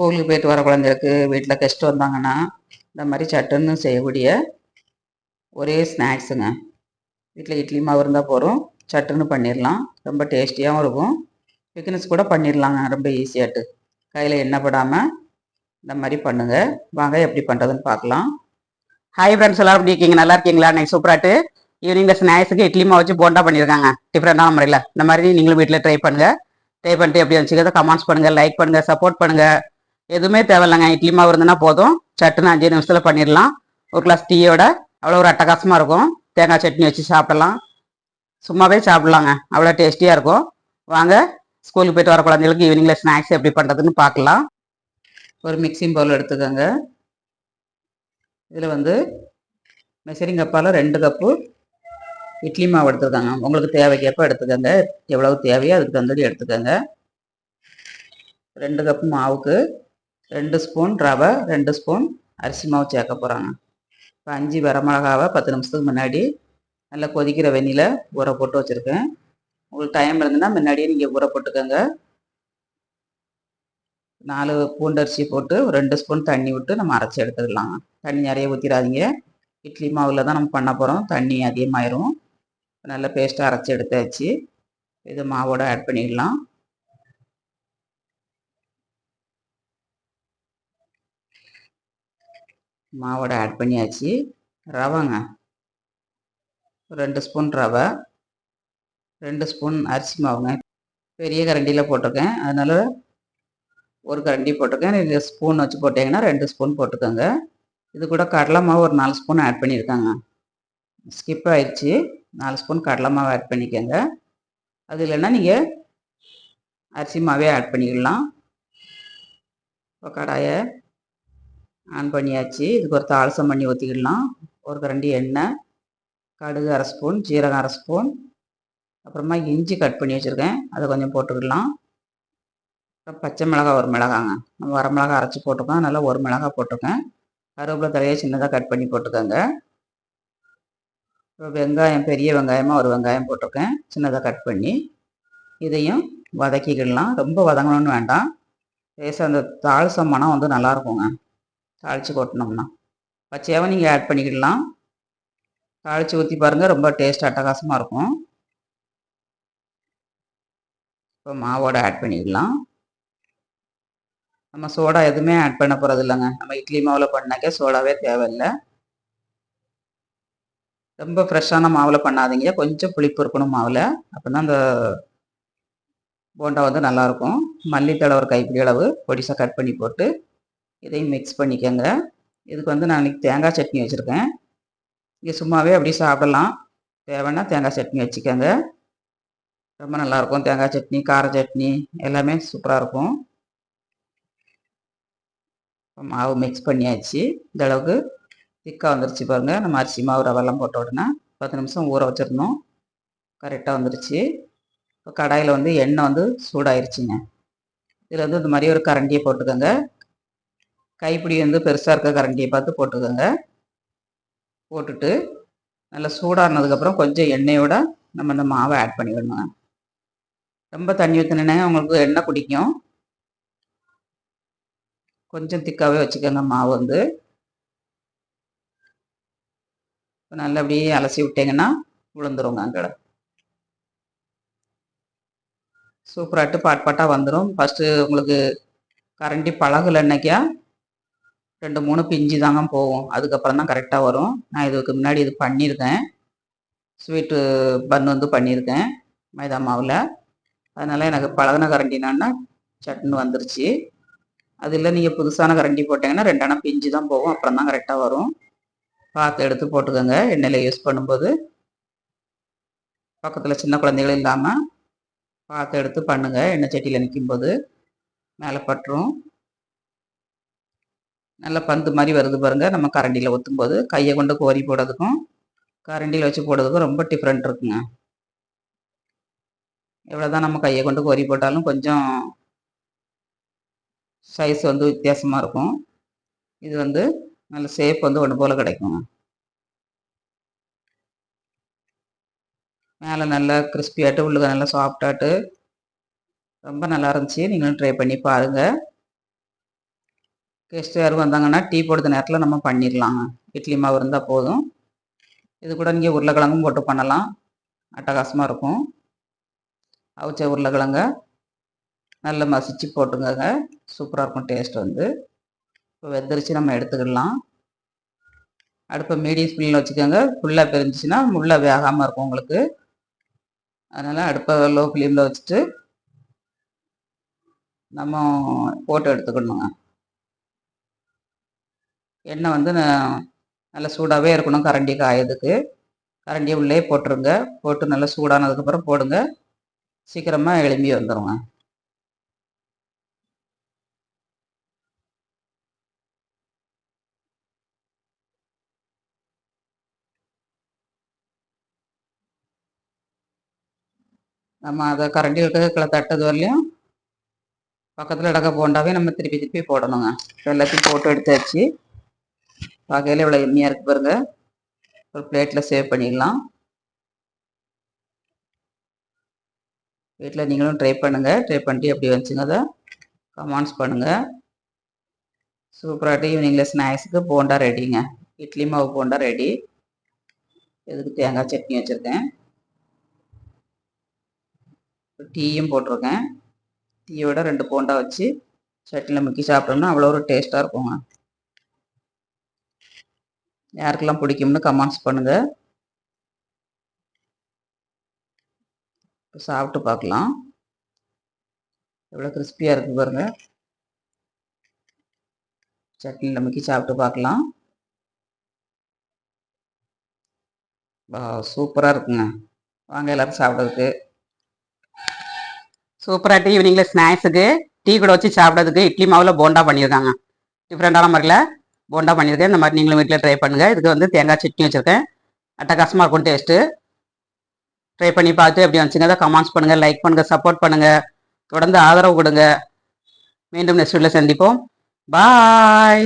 ஸ்கூலுக்கு போயிட்டு வர குழந்தைகளுக்கு வீட்டில் கெஸ்ட் வந்தாங்கன்னா இந்த மாதிரி சட்டுன்னு செய்யக்கூடிய ஒரே ஸ்நாக்ஸுங்க. வீட்டில் இட்லி மாவு இருந்தால் போதும். சட்டுன்னு பண்ணிடலாம் ரொம்ப டேஸ்டியாகவும் இருக்கும். பிக்னிக்ஸ் கூட பண்ணிடலாங்க ரொம்ப ஈஸியாட்டு கையில் எண்ணெய் படாமல் இந்த மாதிரி பண்ணுங்கள் வாங்க எப்படி பண்ணுறதுன்னு பார்க்கலாம். ஹாய் ஃப்ரெண்ட்ஸ் எல்லாரும் எப்படி இருக்கீங்க? நல்லா இருக்கீங்களா? அன்றைக்கி சூப்பராட்டு ஈவினிங்கில் ஸ்நாக்ஸுக்கு இட்லி மாவு வச்சு போண்டா பண்ணியிருக்காங்க டிஃப்ரெண்டான முறையில். இந்த மாதிரி நீங்களும் வீட்டில் ட்ரை பண்ணுங்கள் ட்ரை பண்ணிட்டு எப்படி வந்துச்சுக்கிறத கமெண்ட்ஸ் பண்ணுங்கள் லைக் பண்ணுங்கள் சப்போர்ட் பண்ணுங்கள் எதுவுமே தேவையில்லைங்க. இட்லி மாவு இருந்ததுன்னா போதும். சட்டுன்னு அஞ்சு நிமிஷத்தில் பண்ணிடலாம். ஒரு கிளாஸ் டீயோட அவ்வளோ ஒரு அட்டகாசமாக இருக்கும். தேங்காய் சட்னி வச்சு சாப்பிடலாம். சும்மாவே சாப்பிடலாங்க. அவ்வளோ டேஸ்டியாக இருக்கும். வாங்க ஸ்கூலுக்கு போயிட்டு வர குழந்தைகளுக்கு ஈவினிங்கில் ஸ்நாக்ஸ் எப்படி பண்ணுறதுன்னு பார்க்கலாம். ஒரு மிக்சிங் பவுல் எடுத்துக்கோங்க. இதில் வந்து மெசரிங் கப்பால் ரெண்டு கப்பு இட்லி மாவு எடுத்துக்கோங்க. உங்களுக்கு தேவைக்கேற்ப எடுத்துக்கோங்க. எவ்வளவு தேவையோ அதுக்கு தந்தடி எடுத்துக்கோங்க. ரெண்டு கப்பு மாவுக்கு ரெண்டு ஸ்பூன் ரவை ரெண்டு ஸ்பூன் அரிசி மாவு சேர்க்க போகிறாங்க இப்போ அஞ்சு வரமிளகாவை பத்து நிமிஷத்துக்கு முன்னாடி நல்லா கொதிக்கிற வெந்நில ஊற போட்டு வச்சுருக்கேன். உங்களுக்கு டைம் இருந்ததுன்னா முன்னாடியே நீங்கள் ஊற போட்டுக்கோங்க. நாலு பூண்டரிசி போட்டு ஒரு ரெண்டு ஸ்பூன் தண்ணி விட்டு நம்ம அரைச்சி எடுத்துக்கலாங்க தண்ணி நிறைய ஊற்றிடாதீங்க இட்லி மாவில் தான் நம்ம பண்ண போகிறோம் தண்ணி அதிகமாயிரும். நல்லா பேஸ்ட்டாக அரைச்சி எடுத்தாச்சு. இது மாவோட ஆட் பண்ணிடலாம். மாவோட ஆட் பண்ணியாச்சு. ரவைங்க. ரெண்டு ஸ்பூன் ரவை. ரெண்டு ஸ்பூன் அரிசி மாவுங்க. பெரிய கரண்டியில் போட்டிருக்கேன். அதனால் ஒரு கரண்டி போட்டிருக்கேன். நீங்கள் ஸ்பூன் வச்சு போட்டிங்கன்னா ரெண்டு ஸ்பூன் போட்டுக்கோங்க. இது கூட கடலை மாவு ஒரு நாலு ஸ்பூன் ஆட் பண்ணியிருக்காங்க. ஸ்கிப் ஆயிடுச்சு. நாலு ஸ்பூன் கடலை மாவு ஆட் பண்ணிக்கோங்க. அது இல்லைன்னா நீங்கள் அரிசி மாவே ஆட் பண்ணிக்கலாம். இப்போ கடாயை ஆன் பண்ணியாச்சு. இதுக்கு ஒரு தாளசம் பண்ணி ஊற்றிக்கிடலாம் ஒரு கரண்டி எண்ணெய் கடுகு அரை ஸ்பூன் ஜீரகம் அரை ஸ்பூன் அப்புறமா இஞ்சி கட் பண்ணி வச்சுருக்கேன். அதை கொஞ்சம் போட்டுக்கிடலாம். அப்புறம் பச்சை மிளகாய் ஒரு மிளகாங்க. நம்ம வர மிளகா அரைச்சி போட்டுக்கோம் நல்லா ஒரு மிளகாய் போட்டிருக்கேன். கருவேப்பிலை தலையை சின்னதாக கட் பண்ணி போட்டுக்கோங்க. வெங்காயம் பெரிய வெங்காயமாக ஒரு வெங்காயம் போட்டிருக்கேன். சின்னதாக கட் பண்ணி இதையும் வதக்கிக்கிடலாம். ரொம்ப வதங்கணும்னு வேண்டாம். லேசாக அந்த தாழ்சம் மனம் வந்து நல்லாயிருக்குங்க. தாளித்து கொட்டினோம்னா பச்சையாகவும் நீங்கள் ஆட் பண்ணிக்கிடலாம். தாளித்து ஊற்றி பாருங்கள் ரொம்ப டேஸ்ட் அட்டகாசமாக இருக்கும். இப்போ மாவோட ஆட் பண்ணிக்கலாம் நம்ம சோடா எதுவுமே ஆட் பண்ண போகிறது இல்லைங்க. நம்ம இட்லி மாவில் பண்ணாக்கே சோடாவே தேவையில்லை. ரொம்ப ஃப்ரெஷ்ஷான மாவில் பண்ணாதீங்க. கொஞ்சம் புளிப்பு இருக்கணும் மாவில். அப்போ தான் அந்த போண்டா வந்து நல்லாயிருக்கும் மல்லித்தலை ஒரு கைப்பிடி அளவு பொடிசாக கட் பண்ணி போட்டு இதையும் மிக்ஸ் பண்ணிக்கோங்க. இதுக்கு வந்து நான் இன்றைக்கி தேங்காய் சட்னி வச்சுருக்கேன். இங்கே சும்மாவே அப்படி சாப்பிடலாம். தேவைன்னா தேங்காய் சட்னி வச்சுக்கோங்க. ரொம்ப நல்லாயிருக்கும் தேங்காய் சட்னி கார சட்னி எல்லாமே சூப்பராக இருக்கும். மாவு மிக்ஸ் பண்ணியாச்சு. இந்த அளவுக்கு திக்காக வந்துருச்சு பாருங்கள் நம்ம அரிசி மாவு ரவெல்லாம் போட்ட உடனே பத்து நிமிஷம் ஊற வச்சிருந்தோம் கரெக்டாக வந்துருச்சு. இப்போ கடாயில் வந்து எண்ணெய் வந்து சூடாயிருச்சுங்க. இதில் வந்து இந்த மாதிரி ஒரு கரண்டியை போட்டுக்கோங்க. கைப்பிடி வந்து பெருசாக இருக்க கரண்டியை பார்த்து போட்டுக்கோங்க. போட்டுட்டு நல்லா சூடானதுக்கப்புறம் கொஞ்சம் எண்ணெயோட நம்ம இந்த மாவை ஆட் பண்ணிவிடணுங்க ரொம்ப தண்ணி ஊற்றினே உங்களுக்கு எண்ணெய் குடிக்கும் கொஞ்சம் திக்காகவே வச்சுக்கோங்க மாவு வந்து. நல்லா அப்படியே அலசி விட்டீங்கன்னா விழுந்துருங்க அங்கே சூப்பராகிட்டு பாட் பாட்டாக வந்துடும் ஃபஸ்ட்டு உங்களுக்கு கரண்டி பழகலைன்னைக்கா ரெண்டு மூணு பிஞ்சு தாங்க போகும். அதுக்கப்புறம் தான் கரெக்டாக வரும். நான் இதுக்கு முன்னாடி இது பண்ணியிருக்கேன். ஸ்வீட்டு பன் வந்து பண்ணியிருக்கேன் மைதா மாவில். அதனால் எனக்கு பழகின கரண்டினான்னா சட்னு வந்துருச்சு. அதில் நீங்கள் புதுசான கரண்டி போட்டிங்கன்னா ரெண்டெண்ணா பிஞ்சு தான் போகும். அப்புறம் தான் கரெக்டாக வரும். பார்த்து எடுத்து போட்டுக்கோங்க. எண்ணெயில் யூஸ் பண்ணும்போது பக்கத்தில் சின்ன குழந்தைகள் இல்லாமல் பார்த்து எடுத்து பண்ணுங்கள் எண்ணெய் சட்டியில் நிற்கும்போது மேலே பட்டுரும். நல்லா பந்து மாதிரி வருது பாருங்கள் நம்ம கரண்டியில் ஊற்றும்போது கையை கொண்டு கோரி போடுறதுக்கும் கரண்டியில் வச்சு போடுறதுக்கும் ரொம்ப டிஃப்ரெண்ட் இருக்குங்க. எவ்வளோ தான் நம்ம கையை கொண்டு கோரி போட்டாலும் கொஞ்சம் சைஸ் வந்து வித்தியாசமாக இருக்கும். இது வந்து நல்ல ஷேப் வந்து ஒன்று போல் கிடைக்கும் மேலே நல்லா கிறிஸ்பியாட்டு உள்ளுக நல்லா சாஃப்டாட்டு ரொம்ப நல்லா இருந்துச்சு. நீங்களும் ட்ரை பண்ணி பாருங்கள் கெஸ்ட் யாரும் வந்தாங்கன்னா டீ போடுற நேரத்தில் நம்ம பண்ணிடலாங்க இட்லி மாவு இருந்தால் போதும். இது கூட நீங்கள் உருளைக்கிழங்கும் போட்டு பண்ணலாம். அட்டகாசமாக இருக்கும். அவிச்ச உருளைக்கிழங்க நல்லா மசிச்சு போட்டுங்க சூப்பராக இருக்கும் டேஸ்ட் வந்து. இப்போ வெந்தரிச்சு நம்ம எடுத்துக்கிடலாம். அடுப்பை மீடியம் ஸ்பீடில் வச்சுக்கோங்க. ஃபுல்லாக பிரிஞ்சிச்சின்னா முள்ளாக வேகாமல் இருக்கும் உங்களுக்கு. அதனால் அடுப்பை லோ ஃப்ளேமில் வச்சுட்டு நம்ம போட்டு எடுத்துக்கணுங்க. எண்ணெய் வந்து நல்லா சூடாகவே இருக்கணும். கரண்டி காயதுக்கு கரண்டியை உள்ளே போட்டுருங்க. போட்டு நல்லா சூடானதுக்கப்புறம் போடுங்க. சீக்கிரமாக எலும்பி வந்துடுங்க நம்ம அதை கரண்டி இருக்கிற தட்டது வரலையும் பக்கத்தில் இடக்க போண்டாவே நம்ம திருப்பி திருப்பி போடணுங்க. எல்லாத்தையும் போட்டு எடுத்தாச்சு. பார்க்கையில இவ்வளோ எம்மியாக இருக்கு பாருங்க. ஒரு பிளேட்டில் சேவ் பண்ணிடலாம். வீட்டில் நீங்களும் ட்ரை பண்ணுங்கள் ட்ரை பண்ணிட்டு எப்படி வந்துச்சுங்க அதை? கமெண்ட்ஸ் பண்ணுங்கள் சூப்பராகிட்டு ஈவினிங்கில் ஸ்நாக்ஸுக்கு போண்டா ரெடிங்க இட்லி மாவு போண்டா ரெடி இதுக்கு தேங்காய் சட்னி வச்சுருக்கேன். டீயும் போட்டிருக்கேன். டீயோட ரெண்டு போண்டா வச்சு சட்னியில் முக்கி சாப்பிட்டோம்னா அவ்வளோ ஒரு டேஸ்ட்டாக இருக்குங்க. யாருக்கெல்லாம் பிடிக்கும்னு கமெண்ட்ஸ் பண்ணுங்கள் இப்போ சாப்பிட்டு பார்க்கலாம். எவ்வளோ கிறிஸ்பியாக இருக்குது பாருங்கள் சட்னியில் முக்கி சாப்பிட்டு பார்க்கலாம். சூப்பராக இருக்குங்க. வாங்க எல்லாரும் சாப்பிட்றதுக்கு. சூப்பராக ஈவினிங்கில் ஸ்நாக்ஸுக்கு டீ கூட வச்சு சாப்பிட்றதுக்கு இட்லி மாவில் போண்டா பண்ணியிருக்காங்க. டிஃப்ரெண்டான முறையில் போண்டா பண்ணியிருக்கேன். இந்த மாதிரி நீங்களும் வீட்டில் ட்ரை பண்ணுங்கள் இதுக்கு வந்து தேங்காய் சட்னி வச்சுருக்கேன். அட்டகாசமாக இருக்கும் டேஸ்ட்டு ட்ரை பண்ணி பார்த்து எப்படி வந்துச்சுங்க அதை கமெண்ட்ஸ் பண்ணுங்கள் லைக் பண்ணுங்கள் சப்போர்ட் பண்ணுங்கள் தொடர்ந்து ஆதரவு கொடுங்க. மீண்டும் நெக்ஸ்ட் வீட்டில் சந்திப்போம். பாய்